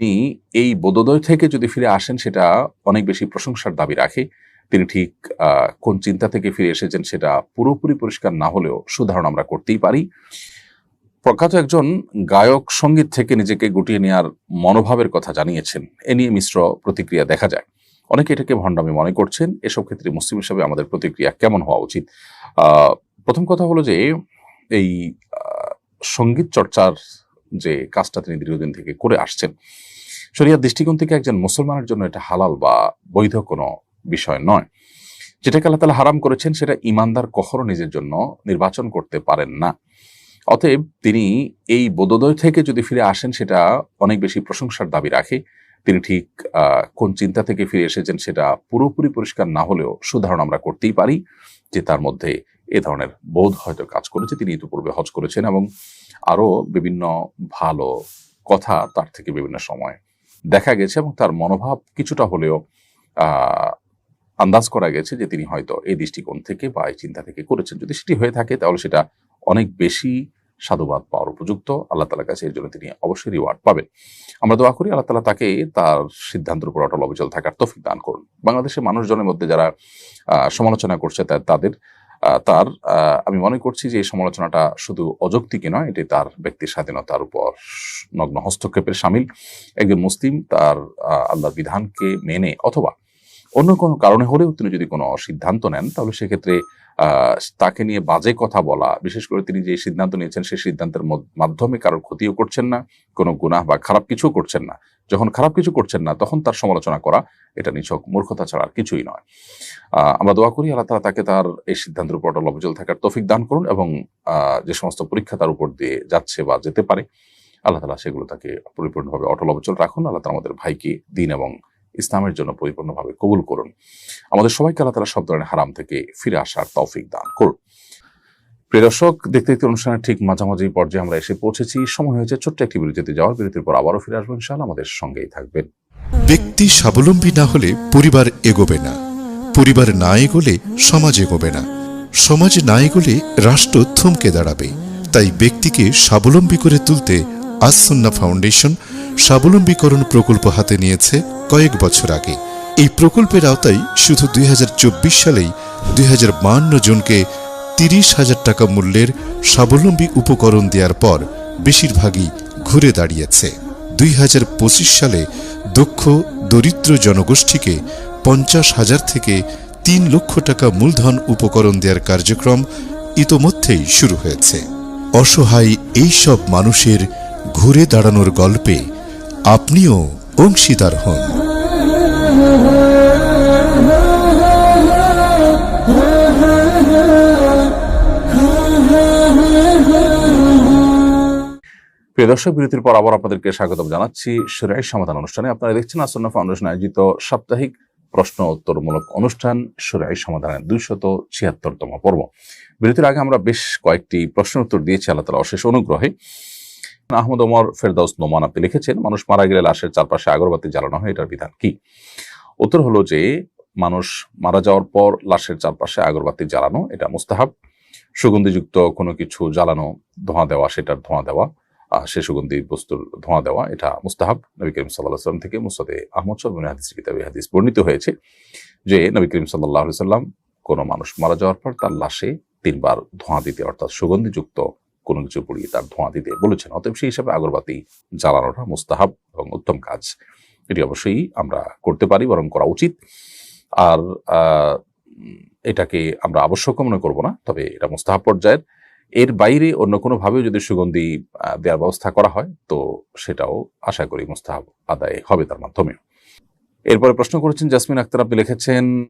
তিনি এই বোধোদয় থেকে যদি ফিরে আসেন, সেটা অনেক বেশি প্রশংসার দাবি রাখে। তিনি ঠিক কোন চিন্তা থেকে ফিরে এসেছেন, সেটা পুরোপুরি পরিষ্কার না হলেও সুধারণ আমরা করতেই পারি। প্রখ্যাত একজন গায়ক সংগীত থেকে নিজেকে গুটিয়ে নেওয়ার মনোভাবের কথা জানিয়েছেন। এ নিয়ে মিশ্র প্রতিক্রিয়া দেখা যায়। অনেকে এটাকে ভণ্ডামি মনে করছেন। এসব ক্ষেত্রে মুসলিম হিসাবে আমাদের প্রতিক্রিয়া কেমন হওয়া উচিত? প্রথম কথা হলো যে, এই সংগীত চর্চার যে কাজটা তিনি দীর্ঘদিন থেকে করে আসছেন শরিয়ার দৃষ্টিকোণ থেকে একজন মুসলমানের জন্য এটা হালাল বা বৈধ কোনো বিষয় নয়। যেটাকে আল্লাহ তালা হারাম করেছেন, সেটা ইমানদার কখনো নিজের জন্য নির্বাচন করতে পারেন না। অতএব তিনি এই বোধোদয় থেকে যদি ফিরে আসেন, সেটা অনেক বেশি প্রশংসার দাবি রাখে। তিনি ঠিক কোন চিন্তা থেকে ফিরে এসেছেন, সেটা পুরোপুরি পরিষ্কার না হলেও সুধারণ আমরা করতেই পারি, যে তার মধ্যে এ ধরনের বোধ হয়তো কাজ করেছে। তিনি ইতিপূর্বে হজ করেছেন এবং আরও বিভিন্ন ভালো কথা তার থেকে বিভিন্ন সময় দেখা গেছে এবং তার মনোভাব কিছুটা হলেও আন্দাজ করা গেছে যে তিনি হয়তো এই দৃষ্টিকোণ থেকে বা এই চিন্তা থেকে করেছেন। যদি সেটি হয়ে থাকে, তাহলে সেটা অনেক বেশি সাধুবাদ পাওয়ার উপযুক্ত। আল্লাহ তালার কাছে এর জন্য তিনি অবশ্যই রিওয়ার্ড পাবেন। আমরা দোয়া করি আল্লাহ তালা তাকে তার সিদ্ধান্তের উপর অটল অবিচল থাকার তফিক দান করুন। বাংলাদেশের মানুষজনের মধ্যে যারা সমালোচনা করছে তাদের তার আমি মনে করছি যে এই সমালোচনাটা শুধু অযৌক্তিকই নয়, এটি তার ব্যক্তির স্বাধীনতার উপর নগ্ন হস্তক্ষেপের সামিল। একজন মুসলিম তার আল্লাহর বিধানকে মেনে অথবা অন্য কোনো কারণে হলেও তিনি যদি কোনো সিদ্ধান্ত নেন, তাহলে সেক্ষেত্রে তাকে নিয়ে বাজে কথা বলা, বিশেষ করে তিনি যে সিদ্ধান্ত নিয়েছেন, সেই সিদ্ধান্তের মাধ্যমে কারোর ক্ষতিও করছেন না, কোনো গুনাহ বা খারাপ কিছু করছেন না। যখন খারাপ কিছু করছেন না, তখন তার সমালোচনা করা, এটা নিছক মূর্খতা ছাড়া আর কিছুই নয়। আমরা দোয়া করি আল্লাহ তালা তাকে তার এই সিদ্ধান্তের উপর অটল অবিচল থাকার তৌফিক দান করুন এবং যে সমস্ত পরীক্ষা তার উপর দিয়ে যাচ্ছে বা যেতে পারে, আল্লাহ তালা সেগুলো তাকে পরিপূর্ণভাবে অটল অবিচল রাখুন। আল্লাহ তালা আমাদের ভাইকে দিন এবং ইসলামের জন্য পরিপূর্ণভাবে কবুল করুন। আমাদের সবাইকে আল্লাহ তালা সব ধরনের হারাম থেকে ফিরে আসার তৌফিক দান করুন। প্রিয় দর্শক, দেখতে দেখতে অনুষ্ঠানের ঠিক মাঝামাঝি পর্যায়ে আমরা এসে পৌঁছেছি। সময় হয়েছে ছোট্ট একটি বিরতিতে যাওয়ার। বিরতির পর আবারও ফিরে আসব ইনশাআল্লাহ আমাদের সঙ্গেই থাকবেন। ব্যক্তি স্বাবলম্বী না হলে পরিবার এগোবে না। পরিবার না এগোলে সমাজ এগোবে না। সমাজ না এগোলে রাষ্ট্র থমকে দাঁড়াবে। তাই ব্যক্তিকে স্বাবলম্বী করে তুলতে আসন্না ফাউন্ডেশন স্বাবলম্বীকরণ প্রকল্প হাতে নিয়েছে কয়েক বছর আগে। এই প্রকল্পের আওতায় শুধু দুই হাজার চব্বিশ সালেই দুই জনকে তিরিশ হাজার টাকা মূল্যের স্বাবলম্বী উপকরণ দেওয়ার পর বেশিরভাগই ঘুরে দাঁড়িয়েছে। দুই হাজার পঁচিশ সালে দক্ষ, দরিদ্র জনগোষ্ঠীকে পঞ্চাশ হাজার থেকে তিন লক্ষ টাকা মূলধন উপকরণ দেওয়ার কার্যক্রম ইতোমধ্যেই শুরু হয়েছে। অসহায় এই সব মানুষের ঘুরে দাঁড়ানোর গল্পে আপনিও অংশীদার হন। প্রিয় দর্শক, বিরতির পর আবার আপনাদেরকে স্বাগত জানাচ্ছি সুরাই সমাধান অনুষ্ঠানে। আপনারা দেখছেন আসন্ন ফাউন্ডেশন আয়োজিত সাপ্তাহিক প্রশ্ন উত্তরমূলক অনুষ্ঠান, সুরাই সমাধানের দুইশত ছিয়াত্তরতম পর্ব। বিরতির আগে আমরা বেশ কয়েকটি প্রশ্নের উত্তর দিয়েছি আল্লাহ তালা অশেষ অনুগ্রহে। আহমদ ওমর ফেরদাউস নোমান আপনি লিখেছেন, মানুষ মারা গেলে লাশের চারপাশে আগরবাতি জ্বালানো হয়, এটার বিধান কি? উত্তর হলো যে, মানুষ মারা যাওয়ার পর লাশের চারপাশে আগরবাতি জ্বালানো, এটা মুস্তাহাব। সুগন্ধিযুক্ত কোনো কিছু জ্বালানো, ধোঁয়া দেওয়া, সেটার ধোঁয়া দেওয়া সে সুগন্ধি বস্তুর ধোঁয়া দেওয়া, এটা মুস্তাহাব নবী করিম সাল্লাহ সাল্লাম থেকে মুসাদে আহমদ সরবিন হাদিস কিতাবে হাদিস বর্ণিত হয়েছে যে নবী করিম সাল্লাহ সাল্লাম কোনো মানুষ মারা যাওয়ার পর তার লাশে তিনবার ধোঁয়া দিতে, অর্থাৎ সুগন্ধিযুক্ত কোনো কিছু পুড়িয়ে তার ধোঁয়া দিতে বলেছেন। অতএব সেই হিসাবে আগরবাতি জ্বালানোটা মুস্তাহাব এবং উত্তম কাজ। এটি অবশ্যই আমরা করতে পারি, বরং করা উচিত। আর এটাকে আমরা আবশ্যক মনে করব না, তবে এটা মুস্তাহাব পর্যায়ের এর বাইরে অন্য কোনো ভাবেও যদি সুগন্ধি দেওয়ার ব্যবস্থা করা হয়, তো সেটাও আশা করি মুস্তাহাব আদায় হবে তার মাধ্যমে এরপরে প্রশ্ন করেছেন, জাসমিন আক্তার আপনি লিখেছেন